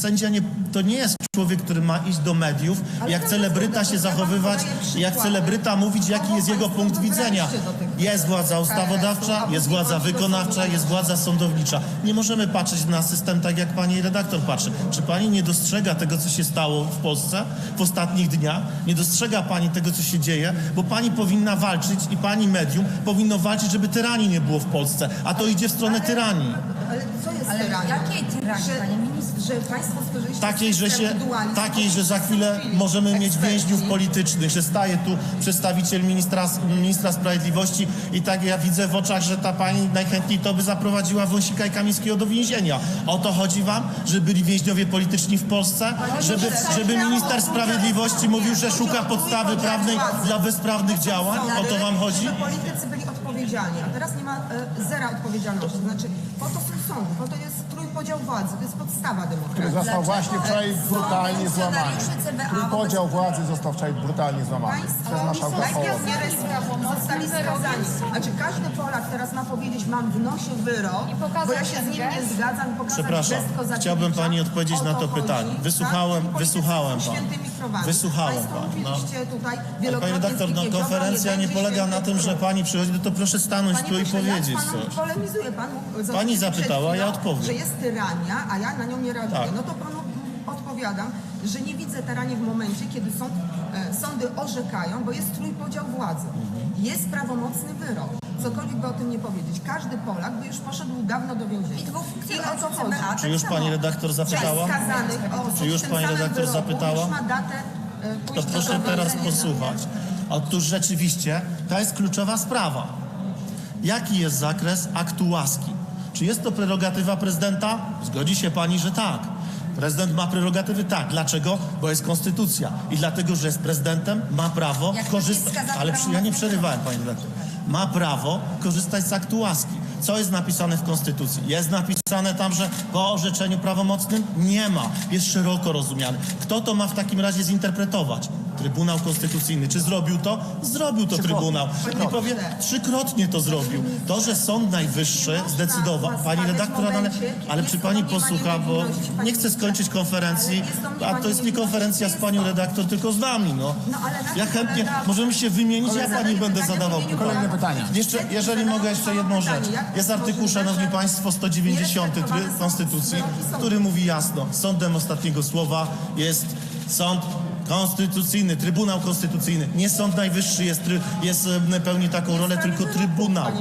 sędzia nie, to nie jest człowiek, który ma iść do mediów, jak celebryta się zachowywać, jak celebryta mówić, jaki jest jego punkt widzenia. Jest władza ustawodawcza, jest władza wykonawcza, jest władza sądownicza. Nie możemy patrzeć na system tak, jak pani redaktor patrzy. Czy pani nie dostrzega tego, co się stało w Polsce w ostatnich dniach? Nie dostrzega pani tego, co się dzieje? Bo pani powinna walczyć i pani medium powinno walczyć, żeby tyranii nie było w Polsce. A to idzie w stronę tyranii. Ale jakiej tyranii, panie ministrze? Że państwo stworzyliście Takiej, że, się, dualizmu, takiej, że za chwilę możemy mieć więźniów politycznych, że staje tu przedstawiciel ministra, ministra sprawiedliwości i tak ja widzę w oczach, że ta pani najchętniej to by zaprowadziła Wąsika i Kamińskiego do więzienia. O to chodzi wam, że byli więźniowie polityczni w Polsce? Żeby, żeby minister sprawiedliwości mówił, że szuka podstawy prawnej dla bezprawnych działań? O to wam chodzi? Żeby politycy byli odpowiedzialni, a teraz nie ma zera odpowiedzialności. Znaczy, po to są sądy, po to jest trójpodział władzy, to jest podstawa który demokracji. został właśnie wczoraj brutalnie złamany. Trójpodział władzy został wczoraj brutalnie złamany przez marszałka Hołownię. zostali skazani. Znaczy każdy Polak teraz ma powiedzieć, mam w nosie wyrok, bo ja się z nim nie zgadzam i pokazać Przepraszam, gest Kozakiewicza. chciałbym pani odpowiedzieć O na to chodzi, pytanie. tak? Wysłuchałem- Politycy wysłuchałem są pana. świętymi krowami. Wysłuchałem Państwo pana, no. mówiliście tutaj Pani wielokrotnie redaktor, no Zbigniew Ziobro konferencja nie polega na tym, że pani przychodzi, no to proszę stanąć Panie tu i pośle, powiedzieć ja z panem coś. Polemizuję. Pan mógł- Pani zapytała, ja odpowiem. Że jest tyrania, a ja na nią nie reaguję. Tak. No to panu odpowiadam, że nie widzę tyranii w momencie, kiedy sąd, e, sądy orzekają, bo jest trójpodział władzy. Mhm. Jest prawomocny wyrok. Cokolwiek by o tym nie powiedzieć. Każdy Polak by już poszedł dawno do więzienia. I dwóch I o funkcjonariuszy to chodzi. Czy już pani redaktor zapytała? Część skazanych osób Czy już w tym pani samym redaktor wyroku zapytała? Już ma datę e, To proszę teraz posłuchać. Otóż rzeczywiście to jest kluczowa sprawa. Jaki jest zakres aktu łaski? Czy jest to prerogatywa prezydenta? Zgodzi się pani, że tak. Prezydent ma prerogatywy? Tak. Dlaczego? Bo jest konstytucja. I dlatego, że jest prezydentem, ma prawo Jak korzystać. Ale przy, ja nie przerywałem, pani redaktor. Ma prawo korzystać z aktu łaski. Co jest napisane w Konstytucji? Jest napisane tam, że po orzeczeniu prawomocnym nie ma. Jest szeroko rozumiany. Kto to ma w takim razie zinterpretować? Trybunał Konstytucyjny. Czy zrobił to? Zrobił to Trybunał. I powie, trzykrotnie to zrobił. To, że Sąd Najwyższy zdecydował. Pani redaktor, ale, ale czy pani posłucha, bo nie chcę skończyć konferencji, a to jest nie konferencja z panią redaktor, tylko z nami, no. Ja chętnie, możemy się wymienić, ja pani będę zadawał pytania. Kolejne pytania. Jeszcze, jeżeli mogę jeszcze jedną rzecz. Jest artykuł, szanowni państwo, 190 try Konstytucji, który mówi jasno, sądem ostatniego słowa jest sąd konstytucyjny, Trybunał Konstytucyjny. Nie Sąd Najwyższy jest, jest, e, pełni taką rolę, tylko Trybunał.